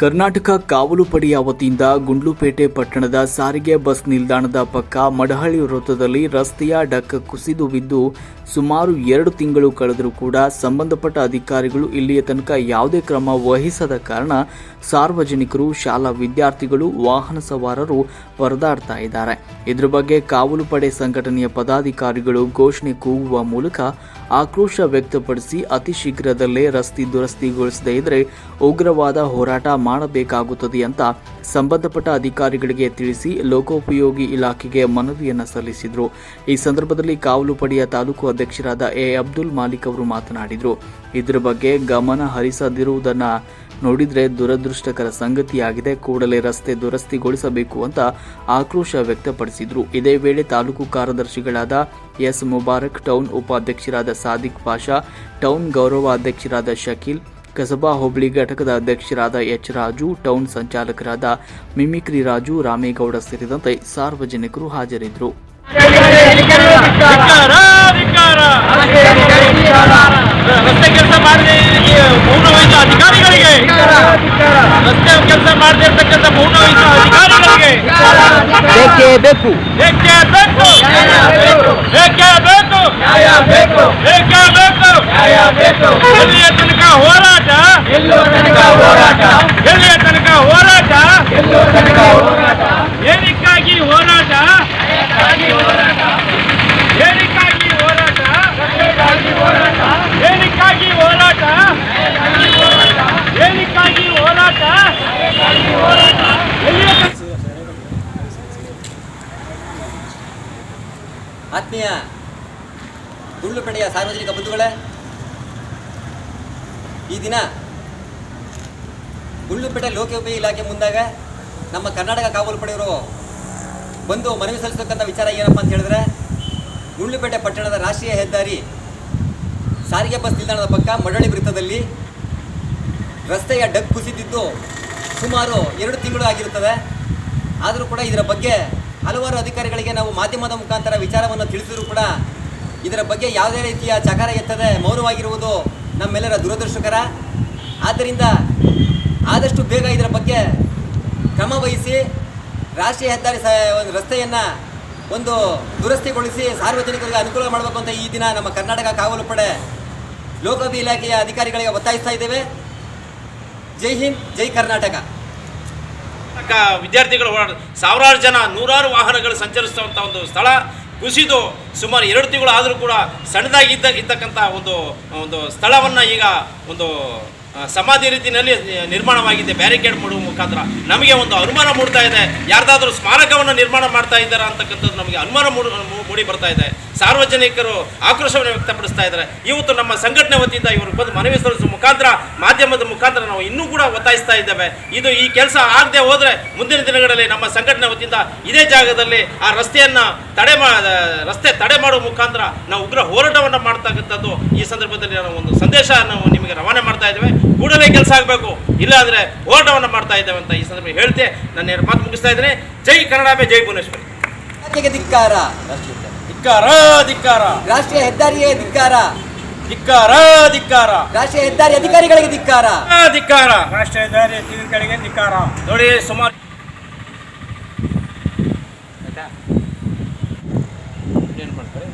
ಕರ್ನಾಟಕ ಕಾವಲು ಪಡೆಯ ವತಿಯಿಂದ ಗುಂಡ್ಲುಪೇಟೆ ಪಟ್ಟಣದ ಸಾರಿಗೆ ಬಸ್ ನಿಲ್ದಾಣದ ಪಕ್ಕ ಮಡಹಳ್ಳಿ ವೃತ್ತದಲ್ಲಿ ರಸ್ತೆಯ ಡಕ್ಕ ಕುಸಿದು ಬಿದ್ದು ಸುಮಾರು ಎರಡು ತಿಂಗಳು ಕಳೆದರೂ ಕೂಡ ಸಂಬಂಧಪಟ್ಟ ಅಧಿಕಾರಿಗಳು ಇಲ್ಲಿಯ ತನಕ ಯಾವುದೇ ಕ್ರಮ ವಹಿಸದ ಕಾರಣ ಸಾರ್ವಜನಿಕರು, ಶಾಲಾ ವಿದ್ಯಾರ್ಥಿಗಳು, ವಾಹನ ಸವಾರರು ಪರದಾಡ್ತಾ ಇದ್ದಾರೆ. ಇದರ ಬಗ್ಗೆ ಕಾವಲು ಪಡೆ ಸಂಘಟನೆಯ ಪದಾಧಿಕಾರಿಗಳು ಘೋಷಣೆ ಕೂಗುವ ಮೂಲಕ ಆಕ್ರೋಶ ವ್ಯಕ್ತಪಡಿಸಿ ಅತಿ ಶೀಘ್ರದಲ್ಲೇ ರಸ್ತೆ ದುರಸ್ತಿಗೊಳಿಸದೇ ಇದ್ರೆ ಉಗ್ರವಾದ ಹೋರಾಟ ಮಾಡಬೇಕಾಗುತ್ತದೆ ಅಂತ ಸಂಬಂಧಪಟ್ಟ ಅಧಿಕಾರಿಗಳಿಗೆ ತಿಳಿಸಿ ಲೋಕೋಪಯೋಗಿ ಇಲಾಖೆಗೆ ಮನವಿಯನ್ನು ಸಲ್ಲಿಸಿದರು. ಈ ಸಂದರ್ಭದಲ್ಲಿ ಕಾವಲು ಪಡೆಯ ತಾಲೂಕು ಅಧ್ಯಕ್ಷರಾದ ಎ ಅಬ್ದುಲ್ ಮಾಲಿಕ್ ಅವರು ಮಾತನಾಡಿದರು. ಇದರ ಬಗ್ಗೆ ಗಮನ ಹರಿಸದಿರುವುದನ್ನ ನೋಡಿದ್ರೆ ದುರದೃಷ್ಟಕರ ಸಂಗತಿಯಾಗಿದೆ. ಕೂಡಲೇ ರಸ್ತೆ ದುರಸ್ತಿಗೊಳಿಸಬೇಕು ಅಂತ ಆಕ್ರೋಶ ವ್ಯಕ್ತಪಡಿಸಿದರು. ಇದೇ ವೇಳೆ ತಾಲೂಕು ಕಾರ್ಯದರ್ಶಿಗಳಾದ ಎಸ್ ಮುಬಾರಕ್, ಟೌನ್ ಉಪಾಧ್ಯಕ್ಷರಾದ ಸಾದಿಕ್ ಪಾಷಾ, ಟೌನ್ ಗೌರವ ಅಧ್ಯಕ್ಷರಾದ ಶಕೀಲ್, ಕಸಬಾ ಹೋಬಳಿ ಘಟಕದ ಅಧ್ಯಕ್ಷರಾದ ಎಚ್ ರಾಜು, ಟೌನ್ ಸಂಚಾಲಕರಾದ ಮಿಮಿಕ್ರಿ ರಾಜು, ರಾಮೇಗೌಡ ಸೇರಿದಂತೆ ಸಾರ್ವಜನಿಕರು ಹಾಜರಿದ್ದರು. ಕೆಲಸ चार देर तक जैसे फ़ोटो अधिकार लग। गए देखे। देखो। देखे। देखो। देखे। देखो। देखे। देखो चलिए तनका हो रहा था तनका हो रहा था तनका हो रहा था ಆತ್ಮೀಯ ಗುಂಡ್ಲುಪೇಟೆಯ ಸಾರ್ವಜನಿಕ ಬಂಧುಗಳೇ, ಈ ದಿನ ಗುಳ್ಳುಪೇಟೆ ಲೋಕೋಪಯೋಗಿ ಇಲಾಖೆ ಮುಂದಾಗ ನಮ್ಮ ಕರ್ನಾಟಕ ಕಾವಲು ಪಡೆಯವರು ಬಂದು ಮನವಿ ಸಲ್ಲಿಸತಕ್ಕಂಥ ವಿಚಾರ ಏನಪ್ಪ ಅಂತ ಹೇಳಿದ್ರೆ ಗುಳ್ಳುಪೇಟೆ ಪಟ್ಟಣದ ರಾಷ್ಟ್ರೀಯ ಹೆದ್ದಾರಿ ಸಾರಿಗೆ ಬಸ್ ನಿಲ್ದಾಣದ ಪಕ್ಕ ಮಡಳಿ ವೃತ್ತದಲ್ಲಿ ರಸ್ತೆಯ ಡಗ್ ಕುಸಿದಿದ್ದು ಸುಮಾರು ಎರಡು ತಿಂಗಳು ಆಗಿರುತ್ತದೆ. ಆದರೂ ಕೂಡ ಇದರ ಬಗ್ಗೆ ಹಲವಾರು ಅಧಿಕಾರಿಗಳಿಗೆ ನಾವು ಮಾಧ್ಯಮದ ಮುಖಾಂತರ ವಿಚಾರವನ್ನು ತಿಳಿಸಿದರೂ ಕೂಡ ಇದರ ಬಗ್ಗೆ ಯಾವುದೇ ರೀತಿಯ ಚಕಾರ ಎತ್ತದೆ ಮೌನವಾಗಿರುವುದು ನಮ್ಮೆಲ್ಲರ ದುರದೃಷ್ಟಕರ. ಆದ್ದರಿಂದ ಆದಷ್ಟು ಬೇಗ ಇದರ ಬಗ್ಗೆ ಕ್ರಮ ವಹಿಸಿ ರಾಷ್ಟ್ರೀಯ ಹೆದ್ದಾರಿ ಒಂದು ರಸ್ತೆಯನ್ನು ಒಂದು ದುರಸ್ತಿಗೊಳಿಸಿ ಸಾರ್ವಜನಿಕರಿಗೆ ಅನುಕೂಲ ಮಾಡಬೇಕು ಅಂತ ಈ ದಿನ ನಮ್ಮ ಕರ್ನಾಟಕ ಕಾವಲು ಪಡೆ ಲೋಕೋಪಿ ಇಲಾಖೆಯ ಅಧಿಕಾರಿಗಳಿಗೆ ಒತ್ತಾಯಿಸ್ತಾ ಇದ್ದೇವೆ. ಜೈ ಹಿಂದ್, ಜೈ ಕರ್ನಾಟಕ. ವಿದ್ಯಾರ್ಥಿಗಳು ಓಡಾಡ ಸಾವಿರಾರು ಜನ ನೂರಾರು ವಾಹನಗಳು ಸಂಚರಿಸುವಂಥ ಒಂದು ಸ್ಥಳ ಕುಸಿದು ಸುಮಾರು ಎರಡು ತಿಂಗಳು ಆದರೂ ಕೂಡ ಸಣ್ಣದಾಗಿದ್ದ ಇದ್ದಕ್ಕಂಥ ಒಂದು ಒಂದು ಸ್ಥಳವನ್ನು ಈಗ ಒಂದು ಸಮಾಧಿ ರೀತಿಯಲ್ಲಿ ನಿರ್ಮಾಣವಾಗಿದೆ. ಬ್ಯಾರಿಕೇಡ್ ಮಾಡುವ ಮುಖಾಂತರ ನಮಗೆ ಒಂದು ಅನುಮಾನ ಮೂಡ್ತಾ ಇದೆ. ಯಾರ್ದಾದ್ರೂ ಸ್ಮಾರಕವನ್ನು ನಿರ್ಮಾಣ ಮಾಡ್ತಾ ಇದ್ದಾರೆ ಅಂತಕ್ಕಂಥದ್ದು ನಮಗೆ ಅನುಮಾನ ಮೂಡಿ ಮೂಡಿ ಬರ್ತಾ ಇದೆ. ಸಾರ್ವಜನಿಕರು ಆಕ್ರೋಶವನ್ನು ವ್ಯಕ್ತಪಡಿಸ್ತಾ ಇದ್ದಾರೆ. ಇವತ್ತು ನಮ್ಮ ಸಂಘಟನೆ ವತಿಯಿಂದ ಇವರು ಬಂದು ಮನವಿ ಸಲ್ಲಿಸುವ ಮುಖಾಂತರ ಮಾಧ್ಯಮದ ಮುಖಾಂತರ ನಾವು ಇನ್ನೂ ಕೂಡ ಒತ್ತಾಯಿಸ್ತಾ ಇದ್ದೇವೆ. ಇದು ಈ ಕೆಲಸ ಆಗದೆ ಹೋದರೆ ಮುಂದಿನ ದಿನಗಳಲ್ಲಿ ನಮ್ಮ ಸಂಘಟನೆ ವತಿಯಿಂದ ಇದೇ ಜಾಗದಲ್ಲಿ ಆ ರಸ್ತೆಯನ್ನು ತಡೆ ಮಾ ರಸ್ತೆ ತಡೆ ಮಾಡುವ ಮುಖಾಂತರ ನಾವು ಉಗ್ರ ಹೋರಾಟವನ್ನು ಮಾಡ್ತಕ್ಕಂಥದ್ದು ಈ ಸಂದರ್ಭದಲ್ಲಿ ನಾವು ಒಂದು ಸಂದೇಶ ನಾವು ನಿಮಗೆ ರವಾನೆ ಮಾಡ್ತಾ ಇದ್ದೇವೆ. ಕೂಡಲೇ ಕೆಲಸ ಆಗಬೇಕು. ಇಲ್ಲಾಂದರೆ ಹೋರಾಟವನ್ನು ಮಾಡ್ತಾ ಇದ್ದೇವೆ ಅಂತ ಈ ಸಂದರ್ಭ ಹೇಳ್ತೆ. ನನ್ನ ಎರಡು ಮಾತು ಮುಗಿಸ್ತಾ ಇದ್ದೇನೆ. ಜೈ ಕನ್ನಡ ಜೈ ಭುವನೇಶ್ವರಿ. ಧಿಕ್ಕಾರ. ಧಿಕ್ಕಾರ. ರಾಷ್ಟ್ರೀಯ ಹೆದ್ದಾರಿಯೇ ಧಿಕ್ಕಾರ. ಧಿಕ್ಕಾರ ಧಿಕ್ಕಾರ. ರಾಷ್ಟ್ರೀಯ ಹೆದ್ದಾರಿ ಅಧಿಕಾರಿಗಳಿಗೆ ಧಿಕ್ಕಾರ. ಧಿಕ್ಕಾರ. ರಾಷ್ಟ್ರೀಯ ಹೆದ್ದಾರಿ ಅಧಿಕಾರಿಗೆ ಧಿಕ್ಕಾರ. ನೋಡಿ ಸುಮಾರು ಏನು ಮಾಡ್ತಾರೆ?